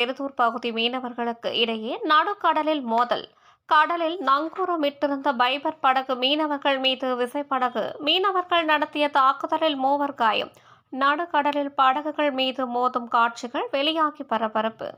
திருத்தூர் பகுதி மீனவர்களுக்கு இடையே நடுக்கடலில் மோதல். கடலில் நங்கூரமிட்டிருந்த பைபர் படகு மீனவர்கள் மீது விசைப்படகு. மீனவர்கள் நடத்திய தாக்குதலில் மூவர் காயம். நடுக்கடலில் படகுகள் மீது மோதும் காட்சிகள் வெளியாகி பரபரப்பு.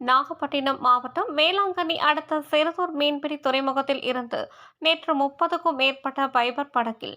நாகப்பட்டினம் மாவட்டம் வேளாங்கண்ணி அடுத்த சிறுதூர் மீன்பிடி துறைமுகத்தில் இருந்து நேற்று முப்பதுக்கும் மேற்பட்ட பைபர் படகில்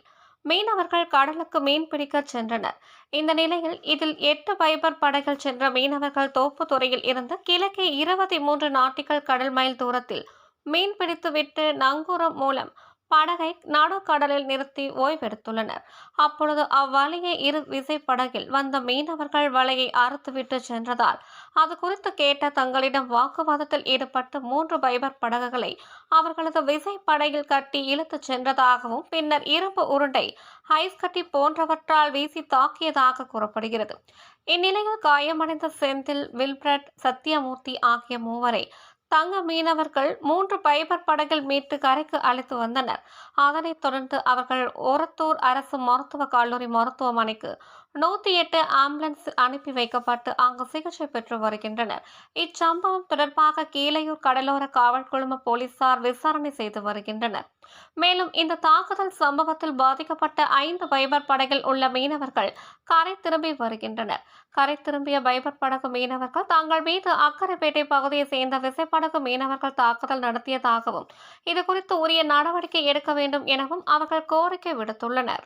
மீனவர்கள் கடலுக்கு மீன் பிடிக்க சென்றனர். இந்த நிலையில் இதில் எட்டு பைபர் படைகள் சென்ற மீனவர்கள் தோப்புத்துறையில் இருந்து கிழக்கே இருபத்தி மூன்று நாட்டிகள் கடல் மைல் தூரத்தில் மீன் பிடித்துவிட்டு நங்கூரம் மூலம் படகை நடுக்கடலில் நிறுத்தி ஓய்வெடுத்துள்ளனர். அப்பொழுது அவ்வலையை இரு விசைப்படகில் வந்த மீனவர்கள் வலையை அறுத்துவிட்டு சென்றதால் அது குறித்து கேட்ட தங்களிடம் வாக்குவாதத்தில் ஈடுபட்டு மூன்று பைபர் படகுகளை அவர்களது விசைப்படகில் கட்டி இழுத்துச் சென்றதாகவும் பின்னர் இரும்பு உருண்டை ஐஸ் கட்டி போன்றவற்றால் வீசி தாக்கியதாக கூறப்படுகிறது. இந்நிலையில் காயமடைந்த செந்தில் வில்பிரட் சத்தியமூர்த்தி ஆகிய மூவரை தங்க மீனவர்கள் மூன்று பைபர் படகில் மீட்டு கரைக்கு அழைத்து வந்தனர். அதனைத் தொடர்ந்து அவர்கள் ஓரத்தூர் அரசு மருத்துவக் கல்லூரி மருத்துவமனைக்கு நூற்றி எட்டு ஆம்புலன்ஸ் அனுப்பி வைக்கப்பட்டு அங்கு சிகிச்சை பெற்று வருகின்றனர். இச்சம்பவம் தொடர்பாக கீழையூர் கடலோர காவல் குழும போலீசார் விசாரணை செய்து வருகின்றனர். மேலும் இந்த தாக்குதல் சம்பவத்தில் பாதிக்கப்பட்ட ஐந்து பைபர் படகில் உள்ள மீனவர்கள் கரை திரும்பி வருகின்றனர். கரை திரும்பிய பைபர் படகு மீனவர்கள் தங்கள் மீது அக்கரைப்பேட்டை பகுதியை சேர்ந்த விசைப்படகு மீனவர்கள் தாக்குதல் நடத்தியதாகவும் இது குறித்து உரிய நடவடிக்கை எடுக்க வேண்டும் எனவும் அவர்கள் கோரிக்கை விடுத்துள்ளனர்.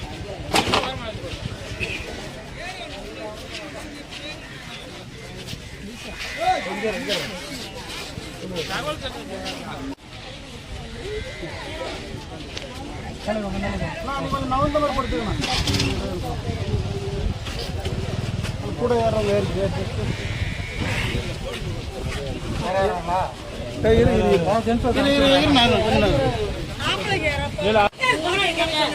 ஏறவங்க ஏறி இரு இரு. இரு இரு இரு நான் கொஞ்சம்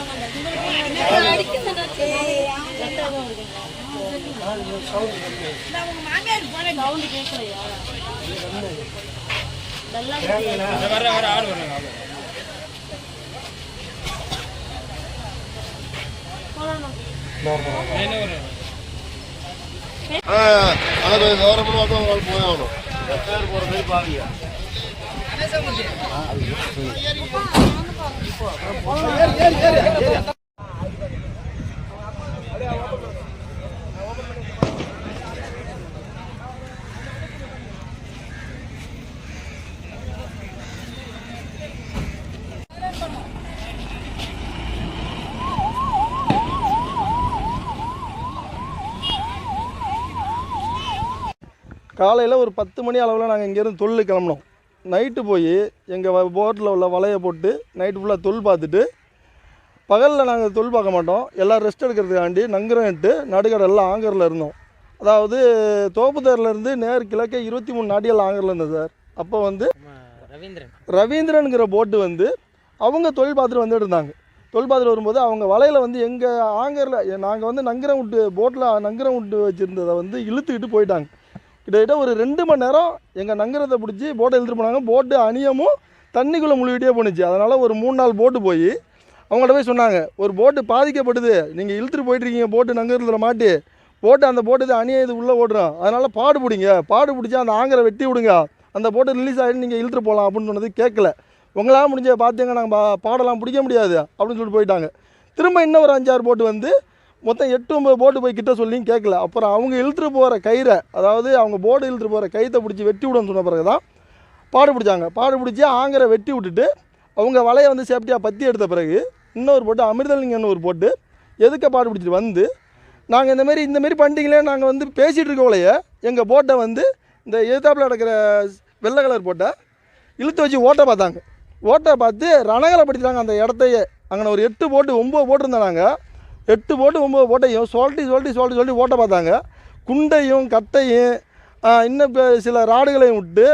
அது கவர்மெண்ட் மட்டும் போய் ஆகணும் பேர் போகிற மாதிரி பாருங்க காலையில் ஒரு பத்து மணி அளவில் நாங்கள் இங்கேருந்து தொழில் கிளம்பினோம். நைட்டு போய் எங்கள் போட்டில் உள்ள வலையை போட்டு நைட்டு ஃபுல்லாக தொல் பார்த்துட்டு பகலில் நாங்கள் தொல் பார்க்க மாட்டோம். எல்லாம் ரெஸ்ட் எடுக்கிறதுக்காண்டி நங்கரன்ட்டு நடுக்கடலில் ஆங்கரில் இருந்தோம். அதாவது தோப்புத்தேர்லேருந்து நேர் கிழக்கே இருபத்தி மூணு நாட்டிகள் ஆங்கரில் இருந்தோம் சார். அப்போ வந்து ரவீந்திரன். ரவீந்திரனுங்கிற போட்டு வந்து அவங்க தொழில் பார்த்துட்டு வந்துட்டு இருந்தாங்க. தொழில் பார்த்துட்டு வரும்போது அவங்க வலையில் வந்து எங்கள் ஆங்கரில் நாங்கள் வந்து நங்கரம் விட்டு போட்டில் நங்கரம் விட்டு வச்சுருந்ததை வந்து இழுத்துக்கிட்டு போயிட்டாங்க. கிட்டத்தட்ட ஒரு ரெண்டு மணி நேரம் எங்கள் நங்கரத்தை பிடிச்சி போட்டை இழுத்துட்டு போனாங்க. போட்டு அணியமும் தண்ணிக்குள்ளே முழுகிட்டே போணுச்சு. அதனால் ஒரு மூணு நாள் போட்டு போய் அவங்கள்ட்ட போய் சொன்னாங்க ஒரு போட்டு பாதிக்கப்படுது நீங்கள் இழுத்துட்டு போயிட்டுருக்கீங்க போட்டு நங்கரத்தில் மாட்டி. போட்டு அந்த போட்டு இது அணியை இது உள்ளே ஓடுறோம். அதனால் பாடு பிடிங்க. பாடு பிடிச்சா அந்த ஆங்கரை வெட்டி விடுங்க. அந்த போட்டு ரிலீஸ் ஆகிட்டு நீங்கள் இழுத்துட்டு போகலாம் அப்படின்னு சொன்னது கேட்கல. உங்களால் முடிஞ்ச பார்த்தீங்க. நாங்கள் பா பாடலாம் பிடிக்க முடியாது அப்படின்னு சொல்லிட்டு போயிட்டாங்க. திரும்ப இன்னும் ஒரு அஞ்சாறு போட்டு வந்து மொத்தம் எட்டு ஒம்பது போட்டு போய் கிட்ட சொல்லியும் கேட்கல அப்புறம் அவங்க இழுத்துட்டு போகிற கயிறை அதாவது அவங்க போர்டு இழுத்துட்டு போகிற கயித்தை பிடிச்சி வெட்டி விடணும்னு சொன்ன பிறகு தான் பாடு பிடிச்சாங்க. பாடு பிடிச்சி ஆங்கரை வெட்டி விட்டுட்டு அவங்க வலையை வந்து சேஃப்டியாக பற்றி எடுத்த பிறகு இன்னொரு போட்டு அமிர்தலிங்கன்னு ஒரு போட்டு எதுக்க பாடு பிடிச்சிட்டு வந்து நாங்கள் இந்தமாரி இந்தமாரி பண்ணிட்டீங்களே நாங்கள் வந்து பேசிகிட்டு இருக்கோலையே எங்கள் போட்டை வந்து இந்த எதிர்த்தாப்பில் நடக்கிற வெள்ளை கலர் போட்டை இழுத்து வச்சு ஓட்டை பார்த்தாங்க. ஓட்டை பார்த்து ரணகலப்படுத்திட்டாங்க அந்த இடத்தையே. அங்கே ஒரு எட்டு போட்டு ஒம்பது போட்டிருந்தோம் நாங்கள் எட்டு போட்டு ஒம்பது போட்டையும் சொல்லிட்டு சொல்லிட்டு சொல்லிட்டு சொல்லி ஓட்ட பார்த்தாங்க. குண்டையும் கட்டையும் இன்னும் இப்போ சில ராடுகளையும் விட்டு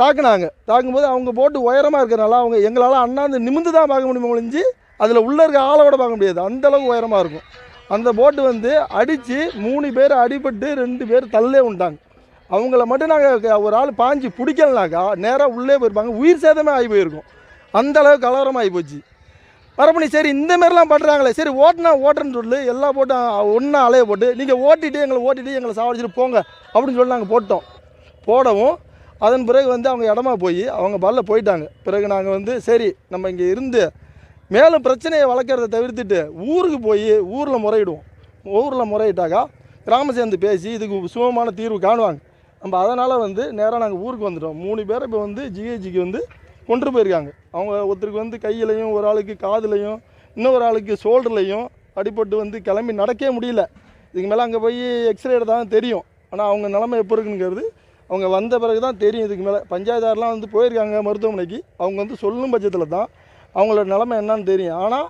தாக்குனாங்க. தாக்கும்போது அவங்க போட்டு உயரமாக இருக்கிறனால அவங்க எங்களால் அண்ணாந்து நிமிந்து தான் பார்க்க முடியுமோ ஒழிஞ்சு அதில் உள்ளே இருக்க ஆளோட பார்க்க முடியாது. அந்த அளவுக்கு உயரமாக இருக்கும். அந்த போட்டு வந்து அடித்து மூணு பேர் அடிபட்டு ரெண்டு பேர் தள்ளே உண்டாங்க. அவங்கள மட்டும் நாங்கள் ஒரு ஆள் பாஞ்சு பிடிக்கலனாக்கா நேராக உள்ளே போயிருப்பாங்க. உயிர் சேதமே ஆகி போயிருக்கும். அந்தளவுக்கு அளவுக்கு ஆகி போச்சு. வரப்பணி சரி இந்த மாதிரிலாம் பண்ணுறாங்களே சரி ஓட்டுனா ஓட்டுறேன்னு சொல்லி. எல்லாம் போட்டு ஒன்றா அலைய போட்டு நீங்கள் ஓட்டிட்டு எங்களை ஓட்டிட்டு எங்களை சாவடிச்சிட்டு போங்க அப்படின்னு சொல்லி நாங்கள் போட்டோம். போடவும் அதன் பிறகு வந்து அவங்க இடமா போய் அவங்க பல்ல போயிட்டாங்க. பிறகு நாங்கள் வந்து சரி நம்ம இங்கே இருந்து மேலும் பிரச்சனையை வளர்க்குறத தவிர்த்துட்டு ஊருக்கு போய் ஊரில் முறையிடுவோம். ஊரில் முறையிட்டாக்கா கிராமம் சேர்ந்து பேசி இதுக்கு சுகமான தீர்வு காணுவாங்க. நம்ம அதனால் வந்து நேராக நாங்கள் ஊருக்கு வந்துட்டோம். மூணு பேரை இப்போ வந்து ஜிஹெச்சிக்கு வந்து கொண்டு போயிருக்காங்க. அவங்க ஒருத்தருக்கு வந்து கையிலையும் ஒரு ஆளுக்கு காதுலையும் இன்னொரு ஆளுக்கு ஷோல்டர்லையும் அடிபட்டு வந்து கிளம்பி நடக்கவே முடியல. இதுக்கு மேலே அங்கே போய் எக்ஸ்ரே தான் தெரியும். ஆனால் அவங்க நிலமை எப்போ இருக்குங்கிறது அவங்க வந்த பிறகு தான் தெரியும். இதுக்கு மேலே பஞ்சாயத்தாரெலாம் வந்து போயிருக்காங்க மருத்துவமனைக்கு. அவங்க வந்து சொல்லும் பட்சத்தில் தான் அவங்களோட நிலமை என்னன்னு தெரியும். ஆனால்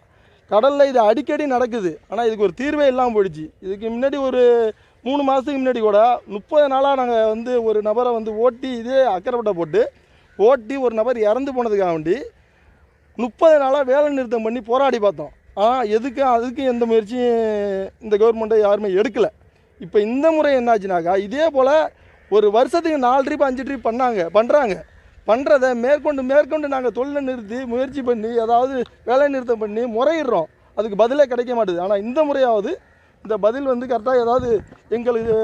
கடலில் இது அடிக்கடி நடக்குது. ஆனால் இதுக்கு ஒரு தீர்வே இல்லாமல் போயிடுச்சு. இதுக்கு முன்னாடி ஒரு மூணு மாதத்துக்கு முன்னாடி கூட முப்பது நாளாக நாங்கள் வந்து ஒரு நபரை வந்து ஓட்டி இதே அக்கறைப்பட்ட போட்டு ஓட்டி ஒரு நபர் இறந்து போனதுக்காக வேண்டி முப்பது நாளாக வேலை நிறுத்தம் பண்ணி போராடி பார்த்தோம். ஆனால் எதுக்கும் அதுக்கும் எந்த முயற்சியும் இந்த கவர்மெண்ட்டை யாருமே எடுக்கலை. இப்போ இந்த முறை என்னாச்சுனாக்கா இதே போல் ஒரு வருஷத்துக்கு நாலு ட்ரிப் அஞ்சு ட்ரிப் பண்ணாங்க பண்ணுறாங்க பண்ணுறத மேற்கொண்டு மேற்கொண்டு நாங்கள் தொழிலை நிறுத்தி முயற்சி பண்ணி அதாவது வேலை நிறுத்தம் பண்ணி முறையிடுறோம். அதுக்கு பதிலே கிடைக்க மாட்டுது. ஆனால் இந்த முறையாவது இந்த பதில் வந்து கரெக்டாக ஏதாவது எங்களுக்கு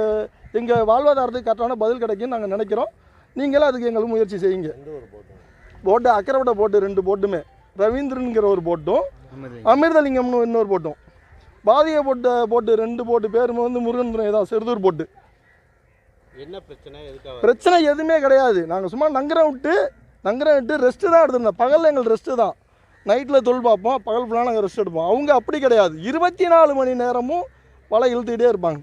எங்கள் வாழ்வாதாரத்துக்கு கரெக்டான பதில் கிடைக்கும்னு நாங்கள் நினைக்கிறோம். நீங்களும் அதுக்கு எங்களுக்கு முயற்சி செய்யுங்க. போட்டு அக்கரைப்பட்ட போட்டு ரெண்டு போட்டுமே. ரவீந்திரனுங்கிற ஒரு போட்டும் அமிர்தலிங்கம்னு இன்னொரு போட்டும். பாதிய போட்ட போட்டு ரெண்டு போட்டு பேருமே வந்து முருகன் துணை தான் செருதூர் போட்டு. என்ன பிரச்சனை? பிரச்சனை எதுவுமே கிடையாது. நாங்கள் சும்மா நங்கரம் விட்டு நங்கரம் விட்டு ரெஸ்ட்டு தான் எடுத்திருந்தோம். பகலில் எங்களுக்கு ரெஸ்ட்டு தான். நைட்டில் தொழில் பார்ப்போம் பகல் ஃபுல்லாக நாங்கள் ரெஸ்ட் எடுப்போம். அவங்க அப்படி கிடையாது. இருபத்தி நாலு மணி நேரமும் வலை இழுத்துக்கிட்டே இருப்பாங்க.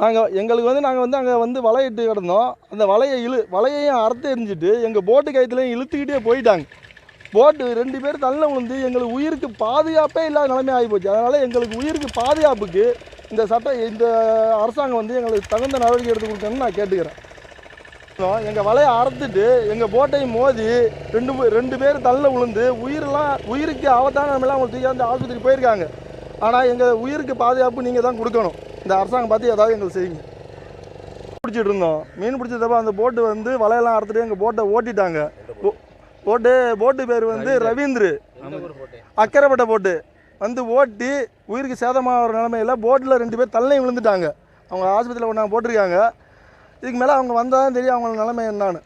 நாங்கள் எங்களுக்கு வந்து நாங்கள் வந்து அங்கே வந்து வலையிட்டு கிடந்தோம். அந்த வலையை இழு வலையையும் அறுத்து எரிஞ்சிட்டு எங்கள் போட்டு கயத்துலையும் இழுத்துக்கிட்டே போயிட்டாங்க. போட்டு ரெண்டு பேர் தள்ள விழுந்து எங்களுக்கு உயிருக்கு பாதுகாப்பே இல்லாத நிலைமை ஆகிப்போச்சு அதனால் எங்களுக்கு உயிருக்கு பாதுகாப்புக்கு இந்த சட்ட இந்த அரசாங்கம் வந்து எங்களுக்கு தகுந்த நடவடிக்கை எடுத்து கொடுக்கணும்னு நான் கேட்டுக்கிறேன். எங்கள் வலையை அறுத்துட்டு எங்கள் போட்டையும் மோதி ரெண்டு ரெண்டு பேர் தள்ள விழுந்து உயிரெல்லாம் உயிருக்கு ஆபத்தான நிலைமையில அவங்க தூக்கி அந்த ஆஸ்பத்திரி போயிருக்காங்க. ஆனால் எங்கள் உயிருக்கு பாதுகாப்பு நீங்கள் தான் கொடுக்கணும். இந்த அரசாங்கம் பார்த்து ஏதாவது எங்களுக்கு செய்யுங்க. பிடிச்சிட்டு இருந்தோம். மீன் பிடிச்சதப்ப அந்த போட்டு வந்து வலையெல்லாம் அறுத்துட்டு எங்கள் போட்டை ஓட்டிட்டாங்க. போட்டு போட்டு பேர் வந்து ரவீந்திரு. அக்கரைப்பட்ட போட்டு வந்து ஓட்டி உயிருக்கு சேதமாகிற நிலமையில போட்டில் ரெண்டு பேர் தள்ளையும் விழுந்துட்டாங்க. அவங்க ஆஸ்பத்திரியில் கொண்டாந்து போட்டிருக்காங்க. இதுக்கு மேலே அவங்க வந்தால் தான் தெரியும் அவங்க நிலைமை என்னான்னு.